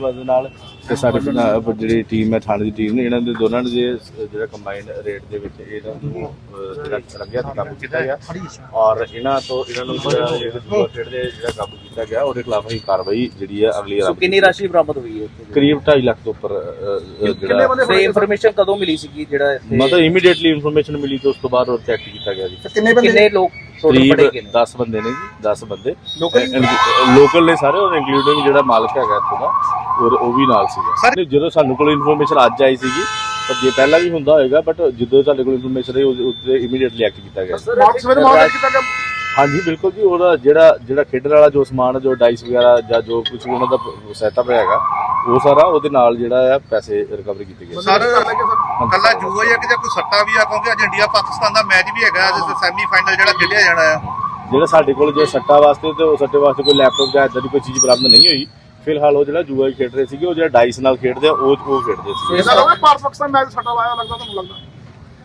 ਬੰਦੇ ਦੇ ਨਾਲ ਤੇ ਸਾਡੀ ਪੰਜਾਬ ਜਿਹੜੀ ਟੀਮ ਹੈ ਥਾਣੇ ਦੀ ਟੀਮ ਨੇ ਇਹਨਾਂ ਦੇ ਦੋਨਾਂ ਜੇ ਜਿਹੜਾ ਕੰਬਾਈਨਡ ਰੇਟ ਦੇ ਵਿੱਚ ਇਹਨਾਂ ਨੂੰ ਜਿਹੜਾ ਰੰਗਿਆ ਤੇ ਕਾਬੂ ਕੀਤਾ ਗਿਆ। ਔਰ ਇਹਨਾਂ ਤੋਂ ਇਹਨਾਂ ਨੂੰ ਜਿਹੜਾ ਜੂਆ ਖੇਡਦੇ ਜਿਹੜਾ ਕਾਬੂ ਕੀਤਾ ਗਿਆ ਉਹਦੇ ਖਿਲਾਫ ਅਸੀਂ ਕਾਰਵਾਈ ਜਿਹੜੀ ਹੈ ਅਗਲੀ ਆਰੰਭ ਕਿੰਨੀ ਰਾਸ਼ੀ ਬਰਾਮਦ ਹੋਈ ਹੈ? ਕਰੀਬ 2.5 ਲੱਖ ਤੋਂ ਉੱਪਰ ਜਿਹੜਾ ਤੇ ਇਨਫੋਰਮੇਸ਼ਨ ਕਦੋਂ ਮਿਲੀ ਸੀਗੀ ਜਿਹੜਾ ਇੱਥੇ? ਮਤਲਬ ਇਮੀਡੀਏਟਲੀ ਇਨਫੋਰਮੇਸ਼ਨ ਮਿਲੀ ਤੇ ਉਸ ਤੋਂ ਬਾਅਦ ਉਹ ਚੈੱਕ ਕੀਤਾ ਗਿਆ ਜੀ। ਕਿੰਨੇ ਬੰਦੇ? ਕਿੰਨੇ ਲੋਕ ਕਰੀਬ ਫੜੇ ਗਏ ਨੇ? 10 ਬੰਦੇ ਨੇ ਜੀ 10 ਬੰਦੇ। ਲੋਕਲ ਨੇ ਸਾਰੇ ਔਰ ਇੰਕਲੂਡਿੰਗ ਜਿਹੜਾ ਮਾਲਕ ਹੈਗਾ ਇੱਥੋਂ ਦਾ। ਔਰ ਉਹ ਵੀ ਨਾਲ ਸੀਗਾ। ਨਹੀਂ, ਜਦੋਂ ਸਾਨੂੰ ਕੋਲ ਇਨਫੋਰਮੇਸ਼ਨ ਅੱਜ ਆਈ ਸੀਗੀ ਪਰ ਜੇ ਪਹਿਲਾਂ ਵੀ ਹੁੰਦਾ ਹੋਏਗਾ ਬਟ ਜਦੋਂ ਸਾਡੇ ਕੋਲ ਇਨਫੋਰਮੇਸ਼ਨ ਆਈ ਉਸ ਤੇ ਇਮੀਡੀਏਟਲੀ ਐਕਟ ਕੀਤਾ ਗਿਆ। ਮਾਰਕਸ ਵਿੱਚ ਮਾਰਕ ਕੀਤਾ ਗਿਆ ਹਾਂਜੀ ਬਿਲਕੁਲ ਜੀ ਉਹਦਾ ਜਿਹੜਾ ਜਿਹੜਾ ਖੇਡਣ ਵਾਲਾ ਜੋ ਸਮਾਨ ਜੋ ਡਾਈਸ ਵਗੈਰਾ ਜਾਂ ਜੋ ਕੁਝ ਉਹਨਾਂ ਦਾ ਸੈਟਅਪ ਹੈਗਾ ਉਹ ਸਾਰਾ ਉਹਦੇ ਨਾਲ ਜਿਹੜਾ ਆ ਪੈਸੇ ਰਿਕਵਰੀ ਕੀਤੇ ਗਏ। ਸਰ ਕੱਲਾ ਜੂਆ ਹੀ ਆ ਕਿ ਜਾਂ ਕੋਈ ਸੱਟਾ ਵੀ ਆ ਕਿਉਂਕਿ ਅੱਜ ਇੰਡੀਆ ਪਾਕਿਸਤਾਨ ਦਾ ਮੈਚ ਵੀ ਹੈਗਾ ਜਿਸ ਸੈਮੀ ਫਾਈਨਲ ਜਿਹੜਾ ਖੇਡਿਆ ਜਾਣਾ ਆ। ਜਿਹੜਾ ਸਾਡੇ ਕੋਲ ਜੇ ਸੱਟਾ ਵਾਸਤੇ ਤੇ ਉਹ ਸੱਟੇ ਵਾਸਤੇ ਕੋਈ ਲੈਪਟਾਪ ਜਾਂ ਇਦਾਂ ਦੀ ਕੋਈ ਚੀਜ਼ ਬਰਾਮਦ ਨਹੀਂ ਹੋਈ ਫਿਲਹਾਲ ਉਹ ਜਿਹੜਾ ਜੂਆ ਖੇਡ ਰਹੇ ਸੀਗੇ ਉਹ ਜਿਹੜਾ ਡਾਈਸ ਨਾਲ ਖੇਡਦੇ ਆ ਉਹ ਉਹ ਖੇਡਦੇ ਸੀ। ਇਹਦਾ ਲੋਕ ਭਾਰਤ ਪਾਕਿਸਤਾਨ ਮੈਚ ਸੱਟਾ ਲਾਇਆ ਲੱਗਦਾ ਤੁਹਾਨੂੰ ਲੱਗਦਾ?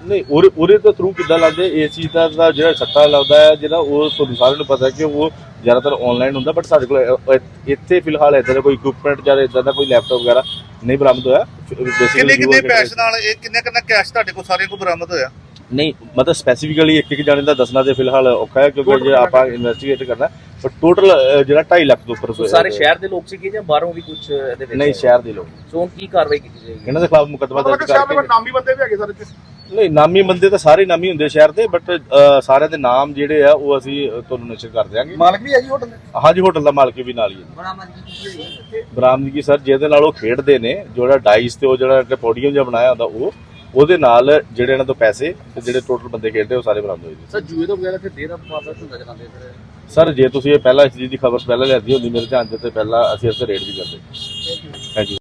ਨਹੀਂ ਉਹਦੇ ਉਹਦੇ ਤੋਂ ਥਰੂ ਕਿੱਦਾਂ ਲੱਗਦੇ ਇਸ ਚੀਜ਼ ਦਾ ਦਾ ਜਿਹੜਾ ਸੱਟਾ ਲੱਗਦਾ ਹੈ ਜਿਹੜਾ ਉਹ ਤੁਹਾਨੂੰ ਸਾਰਿਆਂ ਨੂੰ ਪਤਾ ਹੈ ਕਿ ਉਹ ਜ਼ਿਆਦਾਤਰ ਆਨਲਾਈਨ ਹੁੰਦਾ ਬਟ ਸਾਡੇ ਕੋਲ ਇੱਥੇ ਫਿਲਹਾਲ ਇਦਾਂ ਦਾ ਕੋਈ ਇਕਵਿਪਮੈਂਟ ਜਾਂ ਇਦਾਂ ਦਾ ਕੋਈ ਲੈਪਟਾਪ ਵਗੈਰਾ ਨਹੀਂ ਬਰਾਮਦ ਹੋਇਆ। ਕਿੰਨੇ ਕਿੰਨੇ ਪੈਸੇ ਨਾਲ ਇਹ ਕਿੰਨੇ ਕਿੰਨਾ ਕੈਸ਼ ਤੁਹਾਡੇ ਕੋਲ ਸਾਰਿਆਂ ਕੋਲ ਬਰਾਮਦ ਹੋਇਆ? ਨਹੀਂ ਮਤਲਬ ਸਪੈਸੀਫਿਕਲੀ ਇੱਕ ਇੱਕ ਜਾਣੇ ਦਾ ਦੱਸਣਾ ਤੇ ਫਿਲਹਾਲ ਔਖਾ ਹੈ ਕਿਉਂਕਿ ਜੇ ਆਪਾਂ ਇਨਵੈਸਟੀਗੇਟ ਕਰਨਾ ਪਰ ਟੋਟਲ ਜਿਹੜਾ 2.5 ਲੱਖ ਤੋਂ ਉੱਪਰ ਸੋ ਸਾਰੇ ਸ਼ਹਿਰ ਦੇ ਲੋਕ ਸੀਗੇ ਜਾਂ ਬਾਹਰੋਂ ਵੀ ਕੁਝ ਇਹਦੇ ਵਿੱਚ ਨਹੀਂ ਸ਼ਹਿਰ ਦੇ ਲੋਕ। ਸੋ ਹੁਣ ਕੀ ਕਾਰਵਾਈ ਕੀਤੀ ਜਾਏਗੀ? ਇਹਨਾਂ ਦੇ ਖਿਲਾਫ ਮੁਕੱਦਮਾ ਦਰਜ ਦੇ ਕਰਕੇ ਨਾਮੀ ਬੰਦੇ ਵੀ ਹੈਗੇ ਸਰ ਇੱਥੇ? ਨਹੀਂ ਨਾਮੀ ਬੰਦੇ ਤਾਂ ਸਾਰੇ ਨਾਮੀ ਹੁੰਦੇ ਸ਼ਹਿਰ ਦੇ ਬਟ ਸਾਰਿਆਂ ਦੇ ਨਾਮ ਜਿਹੜੇ ਆ ਉਹ ਅਸੀਂ ਤੁਹਾਨੂੰ ਨਿਸ਼ਚਿਤ ਕਰ ਦਿਆਂਗੇ। ਮਾਲਕ ਵੀ ਹੈ ਜੀ ਹੋਟਲ ਦੇ? ਹਾਂਜੀ ਹੋਟਲ ਦਾ ਮਾਲਕ ਵੀ ਨਾਲ ਹੀ ਹੈ। ਬਰਾਮਦਗੀ ਸਰ ਜਿਹਦੇ ਨਾਲ ਉਹ ਖੇਡਦੇ ਨੇ ਜਿਹੜਾ ਡਾਈਸ ਤੇ ਉਹ ਜਿਹੜਾ ਪੋਡੀਅਮ ਜਿਹਾ ਬਣਾਇਆ ਹੁੰਦਾ ਉਹ ਉਹਦੇ ਨਾਲ ਜਿਹੜੇ ਇਹਨਾਂ ਤੋਂ ਪੈਸੇ ਤੇ ਜਿਹੜੇ ਟੋਟਲ ਬੰਦੇ ਖੇਡਦੇ ਉਹ ਸਾਰੇ ਬਰਾਮਦ ਹੋਏ ਜੀ। ਸਰ ਜੂਏ ਤੋਂ ਵਗੈਰਾ ਤੇ ਦੇਰ ਵਾਰਦਾਤ ਹੁੰਦਾ ਜਨਾਂਦੇ ਸਰ ਸਰ ਜੇ ਤੁਸੀਂ ਇਹ ਪਹਿਲਾਂ ਇਸ ਚੀਜ਼ ਦੀ ਖਬਰ ਪਹਿਲਾਂ ਲਿਆਦੀ ਹੁੰਦੀ ਮੇਰੇ ਧਿਆਨ 'ਚ ਤੇ ਪਹਿਲਾਂ ਅਸੀਂ ਇਸ ਤੇ ਰੇਡ ਵੀ ਕਰਦੇ। Thank you